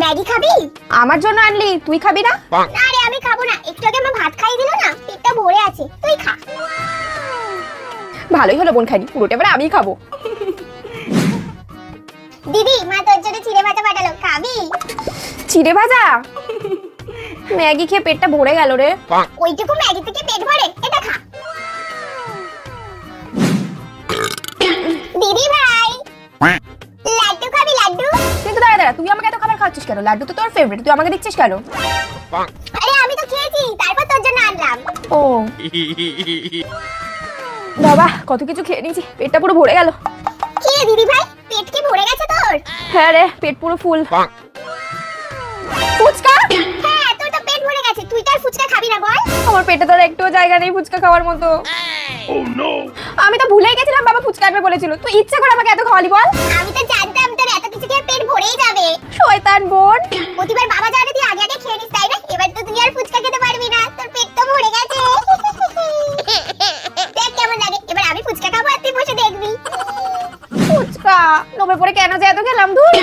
Maggi খাবি? আমার জন্য আনলি তুই খাবি না? না রে আমি খাব না। একটু আগে আমার ভাত খাইয়ে দিল না পেটটা ভরে আছে। তুই খা। ভালোই হলো বোন খাইনি পুরোটা এবারে আমিই খাব। দিদি মা তোর জন্য চিড়ে ভাজা পাঠালো খাবি? চিড়ে ভাজা? ম্যাগি খেয়ে পেটটা ভরে গেল রে। ওইটুকু ম্যাগি থেকে পেট ভরে এটা খা। দিদি ভাই! দাঁড়া তুই আমাকে এত খাবার খাচ্ছিস কেন? লাড্ডু তো তোর ফেভারিট তুই আমাকে দিচ্ছিস কেন? আরে আমি তো খেয়েছি তারপর তোর জন্য আনলাম। ও। বাবা কত কিছু খেয়ে নিয়েছি পেটটা পুরো ভরে গেল। কি রে দিদি ভাই? পেট কি ভরে গেছে তোর? হ্যাঁ রে পেট পুরো ফুল। ফুচকা? হ্যাঁ তোর তো পেট ভরে গেছে তুই তো আর ফুচকা খাবি না বল। আমার পেটে তো আর একটুও জায়গা নেই ফুচকা খাওয়ার মতো। আমি তো ভুলেই গেছিলাম বাবা ফুচকা আনবে বলেছিল। তুই ইচ্ছা করে আমাকে এত খাওয়ালি বল। আমি তো শয়তান বোন। প্রতিবার বাবা জানে তুই আগে আগে খেয়ে নিস তাই না? এবার তো তুই আর ফুচকা খেতে পারবি না তোর পেট তো ভরে গেছে। দেখ কেমন লাগে। এবার আমি ফুচকা খাব আর তুই বসে দেখবি। ফুচকা? লোভে পড়ে কেন যে এত খেলাম ধুর?